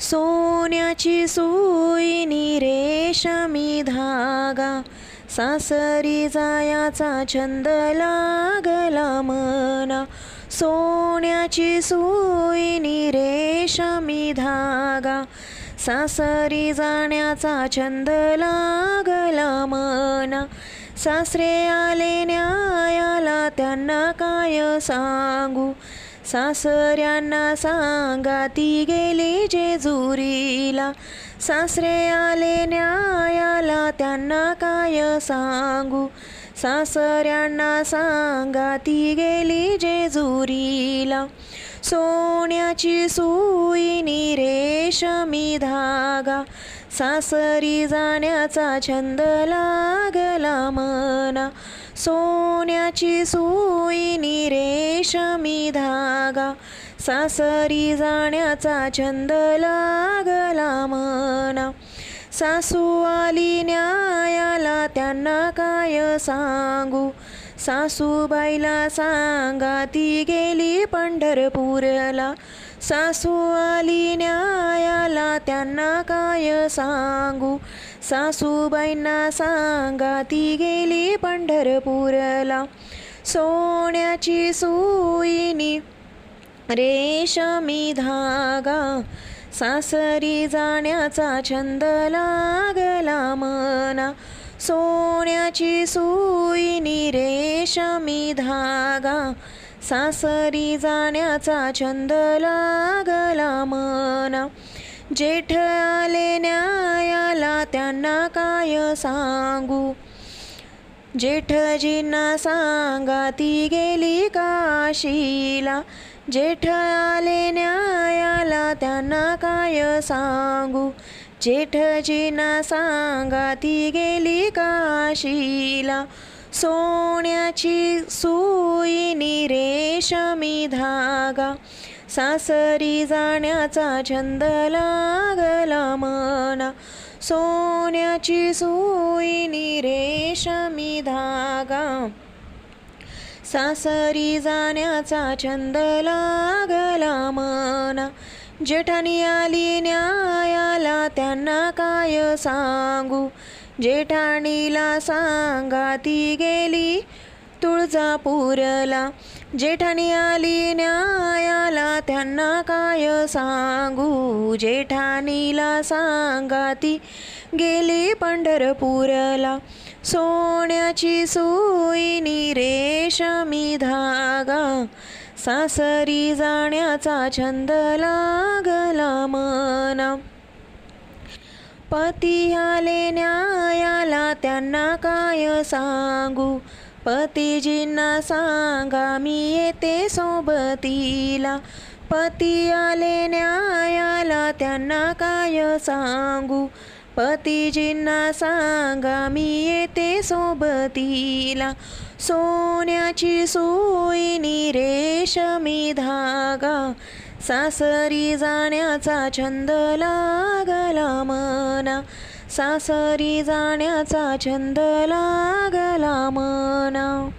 सोन्याची सुईनी रेशमी धागा सासरी जायाचा छंद लागला मना. सोन्याची सुईनी रेशमी धागा सासरी जाण्याचा छंद लागला मना. सासरे आले न्यायाला त्यांना काय सांगू? सासऱ्यांना सांगा ती गेली जेजुरीला. सासरे आले न्यायाला त्यांना काय सांगू? सासऱ्यांना सांगा ती गेली जेजुरीला. सोन्याची सुईनी रेशमी धागा. सासरी जाण्याचा छंद लागला मना सोन्याची सुईनी रेशमी धागा. सासरी जाण्याचा छंद लागला मना सासू आली न्यायाला त्यांना काय सांगू? सासूबाईला सांगा ती गेली पंढरपूरला. सासू आली न्यायाला त्यांना काय सांगू? सासूबाईंना सांगा ती गेली पंढरपूरला. सोन्याची सुईनी रेशमी धागा. सासरी जाण्याचा छंद लागला मना. सोन्याची सुईनी रेशमी धागा. सासरी जाण्याचा छंद लागला मना. जेठ आले न्यायाला त्यांना काय सांगू? जेठजींना सांगा ती गेली काशीला. जेठ आले न्यायाला त्यांना काय सांगू? जेठजींना सांगा ती गेली काशीला. सोन्याची सुईनी रेशमी धागा. सासरी जाण्याचा छंद लागला मना सोन्याची सुईनी रेशमी धागा. सासरी जाण्याचा छंद लागला मना जेठानी आली न्यायाला त्यांना काय सांगू? जेठाणीला सांगा ती गेली. तुळजापूरला जेठानी आली न्यायाला त्यांना काय सांगू? जेठानीला सांगा ती गेली पंढरपूरला. सोन्याची सोयीनी रेशमी धागा. सासरी जाण्याचा छंद लागला मना. पती आले न्यायाला त्यांना काय सांगू? पतीजींना सांगा मी येते सोबतीला. पती आले न्यायाला त्यांना काय सांगू? पतीजींना सांगा मी येते सोबतीला. सोन्याची सुईनी रेशमी धागा. सासरी जाण्याचा छंद लागला मग. मना सासरी जाण्याचा छंद लागला मना.